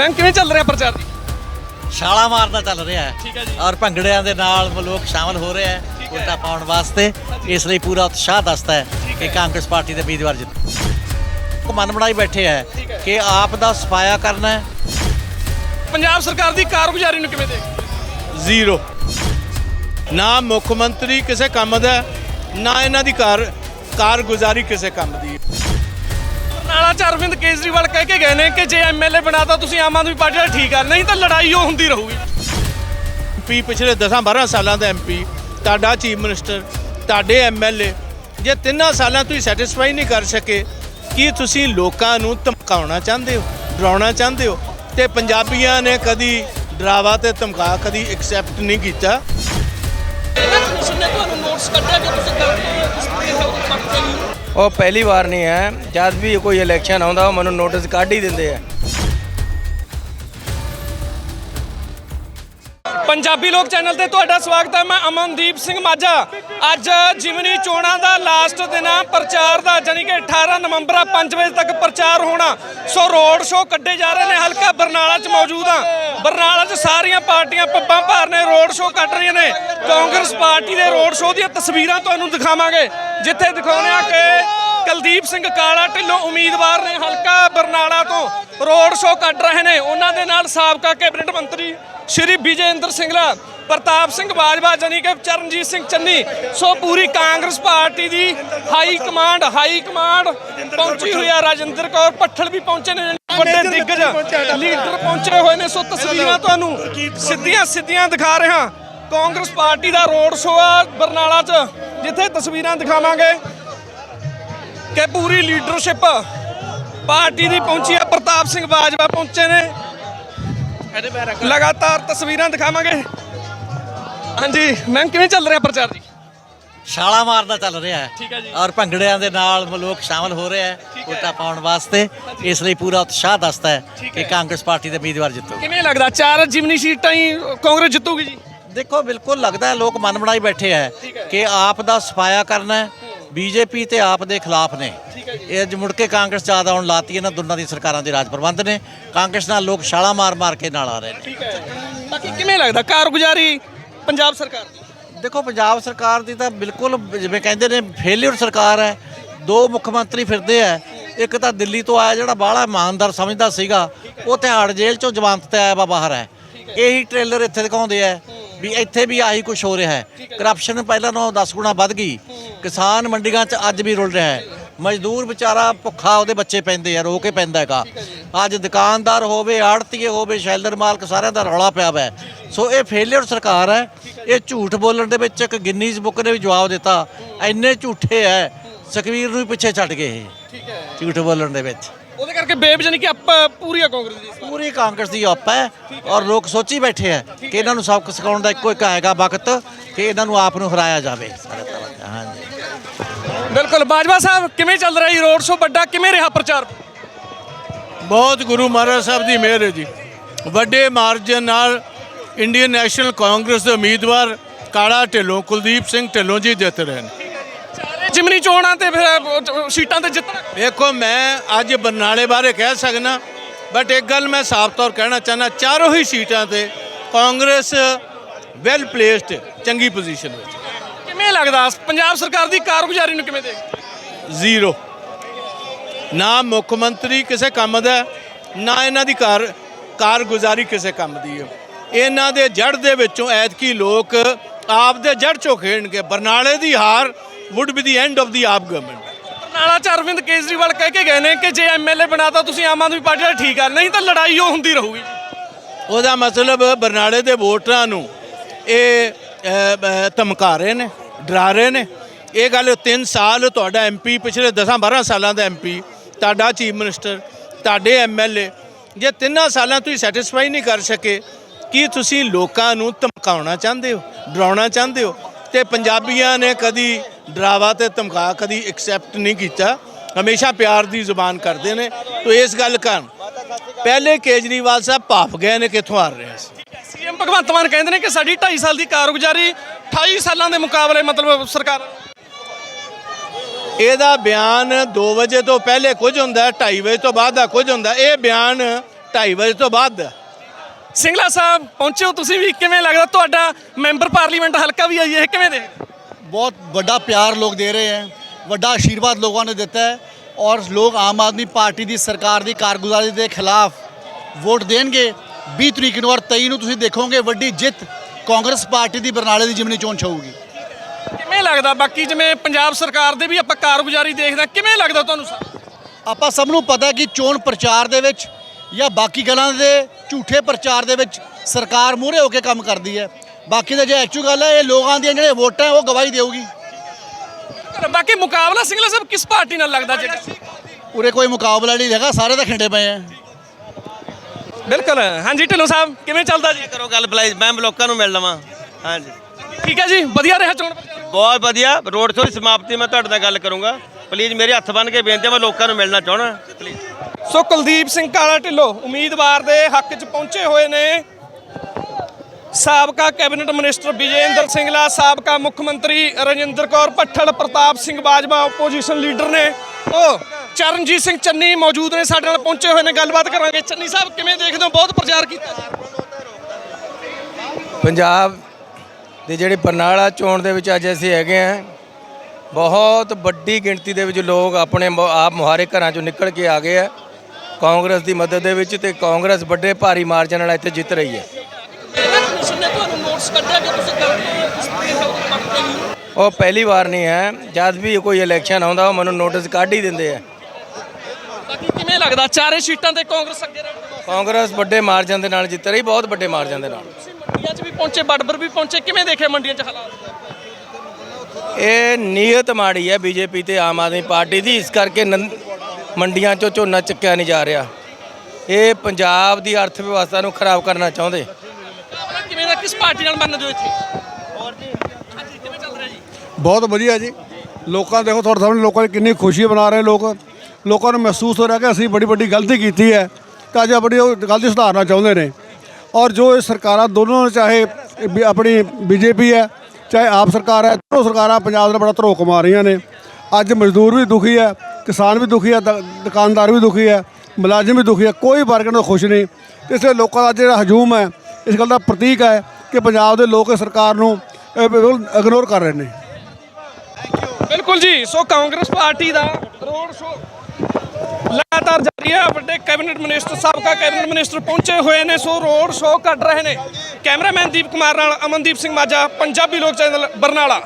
Ma'am ਕਿਵੇਂ ਚੱਲ ਰਿਹਾ ਪ੍ਰਚਾਰ? ਜੀ ਛਾਲਾ ਮਾਰਦਾ ਚੱਲ ਰਿਹਾ ਹੈ। ਠੀਕ ਹੈ ਜੀ। ਔਰ ਭੰਗੜਿਆਂ ਦੇ ਨਾਲ ਲੋਕ ਸ਼ਾਮਲ ਹੋ ਰਹੇ ਹੈ। ਵੋਟਾਂ ਪਾਉਣ ਵਾਸਤੇ ਇਸ ਲਈ ਪੂਰਾ ਉਤਸ਼ਾਹ ਦੱਸਦਾ ਹੈ ਕਿ ਕਾਂਗਰਸ ਪਾਰਟੀ ਦੇ ਉਮੀਦਵਾਰ ਜਿੱਤ ਮਨ ਬਣਾਈ ਬੈਠੇ ਹੈ। ਕਿ ਆਪ ਦਾ ਸਫਾਇਆ ਕਰਨਾ ਹੈ। ਪੰਜਾਬ ਸਰਕਾਰ ਦੀ ਕਾਰਗੁਜ਼ਾਰੀ ਨੂੰ ਕਿਵੇਂ ਦੇਖਦੇ ਜ਼ੀਰੋ। ਨਾ ਮੁੱਖ ਮੰਤਰੀ ਕਿਸੇ ਕੰਮ ਦਾ ਨਾ ਇਹਨਾਂ ਦੀ ਕਾਰ ਕਾਰਗੁਜ਼ਾਰੀ ਕਿਸੇ ਕੰਮ ਦੀ ਚ ਅਰਵਿੰਦ ਕੇਜਰੀਵਾਲ ਕਹਿ ਕੇ ਗਏ ਨੇ ਕਿ ਜੇ ਐਮਐਲਏ ਬਣਾਤਾ ਤੁਸੀਂ ਆਮ ਆਦਮੀ ਪਾਰਟੀ ਦਾ ਠੀਕ ਆ ਨਹੀਂ ਤਾਂ ਲੜਾਈ ਉਹ ਹੁੰਦੀ ਰਹੂਗੀ। ਐਮਪੀ ਪਿਛਲੇ 10-12 ਸਾਲਾਂ ਦਾ ਐਮਪੀ ਤੁਹਾਡਾ ਚੀਫ ਮਿਨਿਸਟਰ ਤੁਹਾਡੇ ਐਮਐਲਏ ਜੇ ਤਿੰਨਾਂ ਸਾਲਾਂ ਤੁਸੀਂ ਸੈਟੀਸਫਾਈ ਨਹੀਂ ਕਰ ਸਕੇ ਕੀ ਤੁਸੀਂ ਲੋਕਾਂ ਨੂੰ ਧਮਕਾਉਣਾ ਚਾਹੁੰਦੇ ਹੋ ਡਰਾਉਣਾ ਚਾਹੁੰਦੇ ਹੋ? ਤੇ ਪੰਜਾਬੀਆਂ ਨੇ ਕਦੀ ਡਰਾਵਾ ਤੇ ਧਮਕਾ ਕਦੀ ਐਕਸੈਪਟ ਨਹੀਂ ਕੀਤਾ? ਉਹ ਪਹਿਲੀ ਵਾਰ ਨਹੀਂ ਹੈ। ਜਦ ਵੀ ਕੋਈ ਇਲੈਕਸ਼ਨ ਆਉਂਦਾ, ਉਹ ਮੈਨੂੰ ਨੋਟਿਸ ਕੱਢ ਹੀ ਦਿੰਦੇ ਆ। ਪੰਜਾਬੀ ਲੋਕ ਚੈਨਲ ਤੇ ਤੁਹਾਡਾ ਸਵਾਗਤ ਹੈ। ਮੈਂ ਅਮਨਦੀਪ ਸਿੰਘ ਮਾਝਾ। ਅੱਜ ਜਿਮਨੀ ਚੋਣਾਂ ਦਾ ਲਾਸਟ ਦਿਨ ਆ। ਪ੍ਰਚਾਰ ਦਾ ਜਾਨੀ ਕਿ 18 ਨਵੰਬਰ ਆ 5 ਵਜੇ ਤੱਕ ਪ੍ਰਚਾਰ ਹੋਣਾ। ਸੋ ਰੋਡ ਸ਼ੋਅ ਕੱਢੇ ਜਾ ਰਹੇ ਨੇ। ਹਲਕਾ ਬਰਨਾਲਾ 'ਚ ਮੌਜੂਦ ਆ। ਬਰਨਾਲਾ 'ਚ ਸਾਰੀਆਂ ਪਾਰਟੀਆਂ ਪੱਬਾਂ ਭਾਰ ਨੇ। ਰੋਡ ਸ਼ੋਅ ਕੱਢ ਰਹੀਆਂ ਨੇ। ਕਾਂਗਰਸ ਪਾਰਟੀ ਦੇ ਰੋਡ ਸ਼ੋਅ ਦੀਆਂ ਤਸਵੀਰਾਂ ਤੁਹਾਨੂੰ ਦਿਖਾਵਾਂਗੇ। ਜਿੱਥੇ ਦਿਖਾਉਣੇ ਆ ਕਿ ਕੁਲਦੀਪ ਸਿੰਘ ਕਾਲਾ ਢਿੱਲੋਂ ਉਮੀਦਵਾਰ ਨੇ ਹਲਕਾ ਬਰਨਾਲਾ ਤੋਂ ਰੋਡ ਸ਼ੋਅ ਕੱਢ ਰਹੇ ਨੇ। ਉਹਨਾਂ ਦੇ ਨਾਲ ਸਾਬਕਾ ਕੈਬਨਿਟ ਮੰਤਰੀ ਸ਼੍ਰੀ ਵਿਜੇਂਦਰ ਸਿੰਗਲਾ ਪ੍ਰਤਾਪ ਸਿੰਘ ਬਾਜਵਾ ਜਾਨੀ ਕਿ ਚਰਨਜੀਤ ਸਿੰਘ ਚੰਨੀ ਸੋ ਪੂਰੀ ਕਾਂਗਰਸ ਪਾਰਟੀ ਦੀ ਹਾਈ ਕਮਾਂਡ ਹਾਈ ਕਮਾਂਡ ਪਹੁੰਚੀ ਹੋਈ ਆ। ਰਾਜਿੰਦਰ ਕੌਰ ਪੱਠਲ ਵੀ ਪਹੁੰਚੇ ਨੇ ਵੱਡੇ ਦਿੱਗਜ ਲੀਡਰ ਪਹੁੰਚੇ ਹੋਏ ਨੇ। ਸੋ ਤਸਵੀਰਾਂ ਤੁਹਾਨੂੰ ਸਿੱਧੀਆਂ ਸਿੱਧੀਆਂ ਦਿਖਾ ਰਿਹਾ। ਕਾਂਗਰਸ ਪਾਰਟੀ ਦਾ ਰੋਡ ਸ਼ੋਅ ਆ ਬਰਨਾਲਾ 'ਚ। ਜਿੱਥੇ ਤਸਵੀਰਾਂ ਦਿਖਾਵਾਂਗੇ। ਕਿ ਪੂਰੀ ਲੀਡਰਸ਼ਿਪ ਪਾਰਟੀ ਦੀ ਪਹੁੰਚੀ ਹੈ ਪ੍ਰਤਾਪ ਸਿੰਘ ਬਾਜਵਾ ਪਹੁੰਚੇ ਨੇ। ਲਗਾਤਾਰ ਤਸਵੀਰਾਂ ਦਿਖਾਵਾਂਗੇ। ਹਾਂਜੀ ਮੈਮ ਕਿਵੇਂ ਚੱਲ ਰਿਹਾ ਪ੍ਰਚਾਰ ਜੀ? ਛਾਲਾ ਮਾਰਦਾ ਚੱਲ ਰਿਹਾ ਠੀਕ ਹੈ ਔਰ ਭੰਗੜਿਆਂ ਦੇ ਨਾਲ ਲੋਕ ਸ਼ਾਮਲ ਹੋ ਰਹੇ ਹੈ। ਵੋਟਾਂ ਪਾਉਣ ਵਾਸਤੇ। ਇਸ ਲਈ ਪੂਰਾ ਉਤਸ਼ਾਹ ਦੱਸਦਾ ਹੈ ਕਿ। ਕਾਂਗਰਸ ਪਾਰਟੀ ਦੇ ਉਮੀਦਵਾਰ ਜਿੱਤੂ। ਕਿਵੇਂ ਲੱਗਦਾ? ਚਾਰ ਜਿਮਨੀ ਸੀਟਾਂ ਹੀ ਕਾਂਗਰਸ ਜਿੱਤੂਗੀ ਜੀ? ਦੇਖੋ ਬਿਲਕੁਲ ਲੱਗਦਾ ਹੈ ਲੋਕ ਮਨ ਬਣਾਈ ਬੈਠੇ ਹੈ। ਕਿ ਆਪ ਦਾ ਸਫਾਇਆ ਕਰਨਾ ਹੈ ਬੀਜੇਪੀ ਤੇ ਆਪ ਦੇ ਖਿਲਾਫ ਨੇ। ਇਹ ਅੱਜ ਮੁੜ ਕੇ ਕਾਂਗਰਸ ਜ਼ਿਆਦਾ ਆਉਣ ਲਾਤੀ ਇਹਨਾਂ ਦੋਨਾਂ ਦੀ ਸਰਕਾਰਾਂ ਦੇ ਰਾਜ ਪ੍ਰਬੰਧ ਨੇ। ਕਾਂਗਰਸ ਨਾਲ ਲੋਕ ਛਾਲਾ ਮਾਰ ਮਾਰ ਕੇ ਨਾਲ ਆ ਰਹੇ ਨੇ। ਠੀਕ ਹੈ ਬਾਕੀ ਕਿਵੇਂ ਲੱਗਦਾ? ਕਾਰਗੁਜ਼ਾਰੀ ਪੰਜਾਬ ਸਰਕਾਰ ਦੀ? ਦੇਖੋ ਪੰਜਾਬ ਸਰਕਾਰ ਦੀ ਤਾਂ ਬਿਲਕੁਲ ਜਿਵੇਂ ਕਹਿੰਦੇ ਨੇ ਫੇਲਿਅਰ ਸਰਕਾਰ ਹੈ। ਦੋ ਮੁੱਖ ਮੰਤਰੀ ਫਿਰਦੇ ਆ। ਇੱਕ ਤਾਂ ਦਿੱਲੀ ਤੋਂ ਆਇਆ ਜਿਹੜਾ ਬਾਹਲਾ ਇਮਾਨਦਾਰ ਸਮਝਦਾ ਸੀਗਾ ਉਹ ਤਿਹਾੜ ਜੇਲ੍ਹ ਚੋਂ ਜ਼ਮਾਨਤ ਤੇ ਆਇਆ ਵਾ ਬਾਹਰ ਹੈ। ਇਹੀ ਟ੍ਰੇਲਰ ਇੱਥੇ ਦਿਖਾਉਂਦੇ ਆ। ਵੀ ਇੱਥੇ ਵੀ ਆਹੀ ਕੁਝ ਹੋ ਰਿਹਾ ਹੈ। ਕਰਪਸ਼ਨ ਪਹਿਲਾਂ ਨਾਲੋਂ 10 ਗੁਣਾ ਵੱਧ ਗਈ। ਕਿਸਾਨ ਮੰਡੀਆਂ 'ਚ ਅੱਜ ਵੀ ਰੁਲ ਰਿਹਾ ਹੈ। ਮਜ਼ਦੂਰ ਵਿਚਾਰਾ ਭੁੱਖਾ ਉਹਦੇ ਬੱਚੇ ਪੈਂਦੇ ਆ ਰੋ ਕੇ ਪੈਂਦਾ ਹੈਗਾ। ਅੱਜ ਦੁਕਾਨਦਾਰ ਹੋਵੇ ਆੜਤੀਏ ਹੋਵੇ ਸ਼ੈਲਰ ਮਾਲਕ ਸਾਰਿਆਂ ਦਾ ਰੌਲਾ ਪਿਆ ਹੋਇਆ ਸੋ ਇਹ ਫੇਲਿਅਰ ਸਰਕਾਰ ਹੈ। ਇਹ ਝੂਠ ਬੋਲਣ ਦੇ ਵਿੱਚ ਇੱਕ ਗਿੰਨੀਜ਼ ਬੁੱਕ ਨੇ ਵੀ ਜਵਾਬ ਦਿੱਤਾ। ਇੰਨੇ ਝੂਠੇ ਹੈ। ਸੁਖਵੀਰ ਨੂੰ ਵੀ ਪਿੱਛੇ ਛੱਡ ਗਏ ਇਹ। ਝੂਠ ਬੋਲਣ ਦੇ ਵਿੱਚ। ਉਹਦੇ ਕਰਕੇ ਬੇਬ ਜਾਨੀ ਕਿ ਆਪ ਪੂਰੀ ਆ ਕਾਂਗਰਸ ਦੀ ਪੂਰੀ ਕਾਂਗਰਸ ਦੀ ਆਪ ਹੈ ਔਰ ਲੋਕ ਸੋਚੀ ਬੈਠੇ ਹੈ ਕਿ ਇਹਨਾਂ ਨੂੰ ਸਬਕ ਸਿਖਾਉਣ ਦਾ ਇੱਕੋ ਇੱਕ ਆਏਗਾ ਵਕਤ ਕਿ ਇਹਨਾਂ ਨੂੰ ਆਪ ਨੂੰ ਹਰਾਇਆ ਜਾਵੇ। ਸਾਰੇ ਤਰ੍ਹਾਂ ਦਾ ਹਾਂਜੀ। ਬਿਲਕੁਲ ਬਾਜਵਾ ਸਾਹਿਬ ਕਿਵੇਂ ਚੱਲ ਰਿਹਾ ਜੀ ਰੋਡ ਸ਼ੋਅ ਵੱਡਾ ਕਿਵੇਂ ਰਿਹਾ ਪ੍ਰਚਾਰ? ਬਹੁਤ ਗੁਰੂ ਮਹਾਰਾਜ ਸਾਹਿਬ ਦੀ ਮਿਹਰ ਹੈ ਜੀ। ਵੱਡੇ ਮਾਰਜਨ ਨਾਲ ਇੰਡੀਅਨ ਨੈਸ਼ਨਲ ਕਾਂਗਰਸ ਦੇ ਉਮੀਦਵਾਰ ਕਾਲਾ ਢਿੱਲੋਂ ਕੁਲਦੀਪ ਸਿੰਘ ਢਿੱਲੋਂ ਜੀ ਜਿੱਤ ਰਹੇ ਨੇ। ਜਿਮਨੀ ਚੋਣਾਂ ਤੇ ਫਿਰ ਸੀਟਾਂ ਤੇ ਜਿੱਤਣਾ। ਵੇਖੋ ਮੈਂ ਅੱਜ ਬਰਨਾਲੇ ਬਾਰੇ ਕਹਿ ਸਕਦਾ ਬਟ ਇੱਕ ਗੱਲ ਮੈਂ ਸਾਫ਼ ਤੌਰ ਕਹਿਣਾ ਚਾਹਨਾ ਚਾਰੋਂ ਹੀ ਸੀਟਾਂ ਤੇ ਕਾਂਗਰਸ ਵੈਲ ਪਲੇਸਡ ਚੰਗੀ ਪੋਜੀਸ਼ਨ ਵਿੱਚ। ਕਿਵੇਂ ਲੱਗਦਾ? ਪੰਜਾਬ ਸਰਕਾਰ ਦੀ ਕਾਰਗੁਜ਼ਾਰੀ ਨੂੰ ਕਿਵੇਂ ਦੇਖਦੇ? ਜ਼ੀਰੋ। ਨਾ ਮੁੱਖ ਮੰਤਰੀ ਕਿਸੇ ਕੰਮ ਦਾ ਨਾ ਇਹਨਾਂ ਦੀ ਕਾਰ ਕਾਰਗੁਜ਼ਾਰੀ ਕਿਸੇ ਕੰਮ ਦੀ ਹੈ। ਇਹਨਾਂ ਦੇ ਜੜ ਦੇ ਵਿੱਚੋਂ ਐਤਕੀ ਲੋਕ ਆਪ ਦੇ ਜੜ ਚੋਂ ਖੇਡਣਗੇ। ਬਰਨਾਲੇ ਦੀ ਹਾਰ would be the end of the AAP government Barnala ਚ ਅਰਵਿੰਦ ਕੇਜਰੀਵਾਲ ਕਹਿ ਕੇ ਗਏ ਨੇ ਕਿ ਜੇ ਐਮਐਲਏ ਬਣਾਤਾ ਤੁਸੀਂ ਆਮ ਆਦਮੀ ਪਾਰਟੀ ਦਾ ਠੀਕ ਆ ਨਹੀਂ ਤਾਂ ਲੜਾਈ ਉਹ ਹੁੰਦੀ ਰਹੂਗੀ। ਉਹਦਾ ਮਤਲਬ ਬਰਨਾਲੇ ਦੇ ਵੋਟਰਾਂ ਨੂੰ ਇਹ ਧਮਕਾ ਰਹੇ ਨੇ ਡਰਾ ਰਹੇ ਨੇ। ਇਹ ਗੱਲ 3 ਸਾਲ ਤੁਹਾਡਾ ਐਮਪੀ ਪਿਛਲੇ 10-12 ਸਾਲਾਂ ਦਾ ਐਮਪੀ ਤੁਹਾਡਾ ਚੀਫ ਮਿਨਿਸਟਰ ਤੁਹਾਡੇ ਐਮਐਲਏ ਜੇ ਤਿੰਨਾਂ ਸਾਲਾਂ ਤੁਸੀਂ ਸੈਟੀਸਫਾਈ ਨਹੀਂ ਕਰ ਸਕੇ ਕੀ ਤੁਸੀਂ ਲੋਕਾਂ ਨੂੰ ਧਮਕਾਉਣਾ ਚਾਹੁੰਦੇ ਹੋ ਡਰਾਉਣਾ ਚਾਹੁੰਦੇ ਹੋ? ਤੇ ਪੰਜਾਬੀਆਂ ਨੇ ਕਦੀ ਡਰਾਵਾ ਤੇ ਧਮਕਾ ਕਦੀ ਐਕਸੈਪਟ ਨਹੀਂ ਕੀਤਾ। ਹਮੇਸ਼ਾ ਪਿਆਰ ਦੀ ਜ਼ੁਬਾਨ ਕਰਦੇ ਨੇ। ਤੋ ਇਸ ਗੱਲ ਕਾਰਨ ਪਹਿਲੇ ਕੇਜਰੀਵਾਲ ਸਾਹਿਬ ਭਾਫ ਗਏ ਨੇ ਕਿੱਥੋਂ ਆ ਰਹੇ ਸੀ। ਸੀਐਮ ਭਗਵੰਤ ਮਾਨ ਕਹਿੰਦੇ ਨੇ ਕਿ ਸਾਡੀ 2.5 ਸਾਲ ਦੀ ਕਾਰਗੁਜ਼ਾਰੀ 28 ਸਾਲਾਂ ਦੇ ਮੁਕਾਬਲੇ ਮਤਲਬ ਸਰਕਾਰ ਇਹਦਾ ਬਿਆਨ 2 ਵਜੇ ਤੋਂ ਪਹਿਲੇ ਕੁਝ ਹੁੰਦਾ ਹੈ 2:30 ਵਜੇ ਤੋਂ ਬਾਅਦ ਦਾ ਕੁਝ ਹੁੰਦਾ। ਇਹ ਬਿਆਨ 2:30 ਵਜੇ ਤੋਂ ਬਾਅਦ ਹੈ ਸਿੰਗਲਾ ਸਾਹਿਬ ਪਹੁੰਚੇ ਹੋ ਤੁਸੀਂ ਵੀ ਕਿਵੇਂ ਲੱਗਦਾ ਤੁਹਾਡਾ ਮੈਂਬਰ ਪਾਰਲੀਮੈਂਟ ਹਲਕਾ ਵੀ ਆਈ ਇਹ ਕਿਵੇਂ ਦੇ बहुत बड़ा प्यार लोग दे रहे हैं ਵੱਡਾ ਆਸ਼ੀਰਵਾਦ ਲੋਕਾਂ ਨੇ ਦਿੱਤਾ ਹੈ ਔਰ ਲੋਕ ਆਮ ਆਦਮੀ ਪਾਰਟੀ ਦੀ ਸਰਕਾਰ ਦੀ ਕਾਰਗੁਜ਼ਾਰੀ ਦੇ ਖਿਲਾਫ ਵੋਟ ਦੇਣਗੇ 20 ਤਰੀਕ ਨੂੰ ਔਰ 23 ਨੂੰ ਤੁਸੀਂ ਦੇਖੋਗੇ ਵੱਡੀ ਜਿੱਤ ਕਾਂਗਰਸ ਪਾਰਟੀ ਦੀ ਬਰਨਾਲੇ ਦੀ ਜਿਮਨੀ ਚੋਣ ਛਾਊਗੀ ਕਿਵੇਂ ਲੱਗਦਾ ਬਾਕੀ ਜਿਵੇਂ ਪੰਜਾਬ ਸਰਕਾਰ ਦੇ ਵੀ ਆਪਾਂ ਕਾਰਗੁਜ਼ਾਰੀ ਦੇਖਦੇ ਹਾਂ ਕਿਵੇਂ ਲੱਗਦਾ ਤੁਹਾਨੂੰ ਸਰ ਆਪਾਂ ਸਭ ਨੂੰ ਪਤਾ ਹੈ ਕਿ ਚੋਣ ਪ੍ਰਚਾਰ ਦੇ ਵਿੱਚ ਜਾਂ ਬਾਕੀ ਗੱਲਾਂ ਦੇ ਝੂਠੇ ਪ੍ਰਚਾਰ ਦੇ ਵਿੱਚ ਸਰਕਾਰ ਮੂਹਰੇ ਹੋ ਕੇ ਕੰਮ ਕਰਦੀ ਹੈ। ਬਾਕੀ ਦਾ ਜੇ ਐਕਚੁਅਲ ਗੱਲ ਹੈ ਇਹ ਲੋਕਾਂ ਦੀਆਂ ਜਿਹੜੀਆਂ ਵੋਟਾਂ ਉਹ ਗਵਾਹੀ ਦੇਊਗੀ। ਬਾਕੀ ਮੁਕਾਬਲਾ ਸਿੰਗਲਾ ਸਾਹਿਬ ਕਿਸ ਪਾਰਟੀ ਨਾਲ ਲੱਗਦਾ ਜਿਹੜਾ ਉਰੇ ਕੋਈ ਮੁਕਾਬਲਾ ਨਹੀਂ ਹੈਗਾ ਸਾਰੇ ਤਾਂ ਖਿੰਡੇ ਪਏ ਆ। ਬਿਲਕੁਲ। ਹਾਂਜੀ ਢਿੱਲੋਂ ਸਾਹਿਬ ਕਿਵੇਂ ਚੱਲਦਾ ਜੀ? ਕਰੋ ਗੱਲ ਪਲੀਜ਼ ਮੈਂ ਲੋਕਾਂ ਨੂੰ ਮਿਲ ਲਵਾਂ। ਹਾਂਜੀ। ਠੀਕ ਹੈ ਜੀ ਵਧੀਆ ਰਿਹਾ ਚੋਣ ਬਹੁਤ ਵਧੀਆ ਰੋਡ ਸ਼ੋਅ ਦੀ ਸਮਾਪਤੀ ਮੈਂ ਤੁਹਾਡੇ ਨਾਲ ਗੱਲ ਕਰੂੰਗਾ। ਪਲੀਜ਼ ਮੇਰੇ ਹੱਥ ਬੰਨ ਕੇ ਬੇਨਤੀ ਮੈਂ ਲੋਕਾਂ ਨੂੰ ਮਿਲਣਾ ਚਾਹਣਾ ਪਲੀਜ਼ ਸੋ ਕੁਲਦੀਪ ਸਿੰਘ ਕਾਲਾ ਢਿੱਲੋਂ ਉਮੀਦਵਾਰ ਦੇ ਹੱਕ 'ਚ ਪਹੁੰਚੇ ਹੋਏ ਨੇ। ਸਾਬਕਾ ਕੈਬਨਿਟ ਮਿਨਿਸਟਰ ਵਿਜੇਂਦਰ ਸਿੰਘਲਾ ਸਾਬਕਾ ਮੁੱਖ ਮੰਤਰੀ ਰਜਿੰਦਰ ਕੌਰ ਭੱਠਲ ਪ੍ਰਤਾਪ ਸਿੰਘ ਬਾਜਵਾ ਆਪੋਜੀਸ਼ਨ ਲੀਡਰ ਨੇ। ਉਹ ਚਰਨਜੀਤ ਸਿੰਘ ਚੰਨੀ ਮੌਜੂਦ ਨੇ ਸਾਡੇ ਨਾਲ ਪਹੁੰਚੇ ਹੋਏ ਨੇ। ਗੱਲਬਾਤ ਕਰਾਂਗੇ। ਚੰਨੀ ਸਾਹਿਬ ਕਿਵੇਂ ਦੇਖਦੇ ਹੋ? ਬਹੁਤ ਪ੍ਰਚਾਰ ਕੀਤਾ। ਪੰਜਾਬ ਦੇ ਜਿਹੜੇ ਬਰਨਾਲਾ ਚੋਣ ਦੇ ਵਿੱਚ ਅੱਜ ਅਸੀਂ ਹੈਗੇ ਆ ਬਹੁਤ ਵੱਡੀ ਗਿਣਤੀ ਦੇ ਵਿੱਚ ਲੋਕ ਆਪਣੇ ਮ- ਆਪ ਮੁਹਾਰੇ ਘਰਾਂ ਚੋਂ ਨਿਕਲ ਕੇ ਆ ਗਏ ਆ। ਕਾਂਗਰਸ ਦੀ ਮਦਦ ਦੇ ਵਿੱਚ ਤੇ ਕਾਂਗਰਸ ਵੱਡੇ ਭਾਰੀ ਮਾਰਜਨ ਨਾਲ ਇੱਥੇ ਜਿੱਤ ਰਹੀ ਹੈ। ਕਮਿਸ਼ਨ ਨੇ ਤੁਹਾਨੂੰ ਨੋਟਿਸ ਕੱਢਿਆ ਕਿ ਤੁਸੀਂ ਕਰਦੇ ਉਹ ਪਹਿਲੀ ਵਾਰ ਨਹੀਂ ਹੈ। ਜਦ ਵੀ ਕੋਈ ਇਲੈਕਸ਼ਨ ਆਉਂਦਾ ਉਹ ਮੈਨੂੰ ਨੋਟਿਸ ਕੱਢ ਹੀ ਦਿੰਦੇ ਆ। ਬਾਕੀ ਕਿਵੇਂ ਲੱਗਦਾ? ਚਾਰੇ ਸੀਟਾਂ ਤੇ ਕਾਂਗਰਸ ਅੱਗੇ ਰਹੇਗੀ ਕਾਂਗਰਸ ਵੱਡੇ ਮਾਰਜਨ ਦੇ ਨਾਲ ਜਿੱਤ ਰਹੀ ਬਹੁਤ ਵੱਡੇ ਮਾਰਜਨ ਦੇ ਨਾਲ। ਤੁਸੀਂ ਮੰਡੀਆਂ 'ਚ ਵੀ ਪਹੁੰਚੇ ਬਾਰਡਰ ਵੀ ਪਹੁੰਚੇ ਕਿਵੇਂ ਦੇਖੇ ਮੰਡੀਆਂ 'ਚ ਹਾਲਾਤ? ਇਹ ਨੀਅਤ ਮਾੜੀ ਹੈ ਬੀਜੇਪੀ ਤੇ ਆਮ ਆਦਮੀ ਪਾਰਟੀ ਦੀ ਇਸ ਕਰਕੇ ਨੰ- ਮੰਡੀਆਂ ਚੋਂ ਝੋਨਾ ਚੱਕਿਆ ਨਹੀਂ ਜਾ ਰਿਹਾ। ਇਹ ਪੰਜਾਬ ਦੀ ਅਰਥ ਵਿਵਸਥਾ ਨੂੰ ਖਰਾਬ ਕਰਨਾ ਚਾਹੁੰਦੇ। ਮੁਕਾਬਲਾ ਕਿਵੇਂ ਦਾ ਕਿਸ ਪਾਰਟੀ ਨਾਲ ਮੰਨਦੇ ਹੋ ਇੱਥੇ? ਹੋਰ ਜੀ। ਹਾਂਜੀ ਕਿਵੇਂ ਚੱਲ ਰਿਹਾ ਜੀ? ਬਹੁਤ ਵਧੀਆ ਜੀ। ਲੋਕਾਂ ਦੇਖੋ ਤੁਹਾਡੇ ਸਾਹਮਣੇ ਲੋਕਾਂ ਦੀ ਕਿੰਨੀ ਖੁਸ਼ੀ ਮਨਾ ਰਹੇ ਲੋਕ। ਲੋਕਾਂ ਨੂੰ ਮਹਿਸੂਸ ਹੋ ਰਿਹਾ ਕਿ ਅਸੀਂ ਬੜੀ ਵੱਡੀ ਗਲਤੀ ਕੀਤੀ ਹੈ। ਤਾਂ ਅੱਜ ਆਪਣੀ ਉਹ ਗਲਤੀ ਸੁਧਾਰਨਾ ਚਾਹੁੰਦੇ ਨੇ। ਔਰ ਜੋ ਇਹ ਸਰਕਾਰਾਂ ਦੋਨੋਂ ਚਾਹੇ ਆਪਣੀ ਬੀਜੇਪੀ ਹੈ ਚਾਹੇ ਆਪ ਸਰਕਾਰ ਹੈ ਦੋਨੋਂ ਸਰਕਾਰਾਂ ਪੰਜਾਬ ਦਾ ਬੜਾ ਧਰੋਕ ਮਾਰ ਰਹੀਆਂ ਨੇ। ਅੱਜ ਮਜ਼ਦੂਰ ਵੀ ਦੁਖੀ ਹੈ, ਕਿਸਾਨ ਵੀ ਦੁਖੀ ਹੈ ਦੁਕਾਨਦਾਰ ਵੀ ਦੁਖੀ ਹੈ, ਮੁਲਾਜ਼ਮ ਵੀ ਦੁਖੀ ਹੈ, ਕੋਈ ਵਰਗ ਨਾਲ ਖੁਸ਼ ਨਹੀਂ। ਇਸ ਲਈ ਲੋਕਾਂ ਦਾ ਜਿਹੜਾ ਹਜੂਮ ਹੈ, ਇਸ ਗੱਲ ਦਾ ਪ੍ਰਤੀਕ ਹੈ ਕਿ ਪੰਜਾਬ ਦੇ ਲੋਕ ਇਸ ਸਰਕਾਰ ਨੂੰ ਇਗਨੋਰ ਕਰ ਰਹੇ ਨੇ। ਬਿਲਕੁਲ ਜੀ, ਸੋ ਕਾਂਗਰਸ ਪਾਰਟੀ ਦਾ ਰੋਡ ਸ਼ੋ ਲਗਾਤਾਰ ਜਾਰੀ ਹੈ। ਵੱਡੇ ਕੈਬਨਿਟ ਮਿਨਿਸਟਰ, ਸਾਬਕਾ ਕੈਬਨਿਟ ਮਿਨਿਸਟਰ ਪਹੁੰਚੇ ਹੋਏ ਨੇ, ਸੋ ਰੋਡ ਸ਼ੋ ਕੱਢ ਰਹੇ ਨੇ। ਕੈਮਰਾਮੈਨ ਦੀਪ ਕੁਮਾਰ ਨਾਲ ਅਮਨਦੀਪ ਸਿੰਘ ਮਾਝਾ ਪੰਜਾਬੀ ਲੋਕ ਚੈਨਲ ਬਰਨਾਲਾ।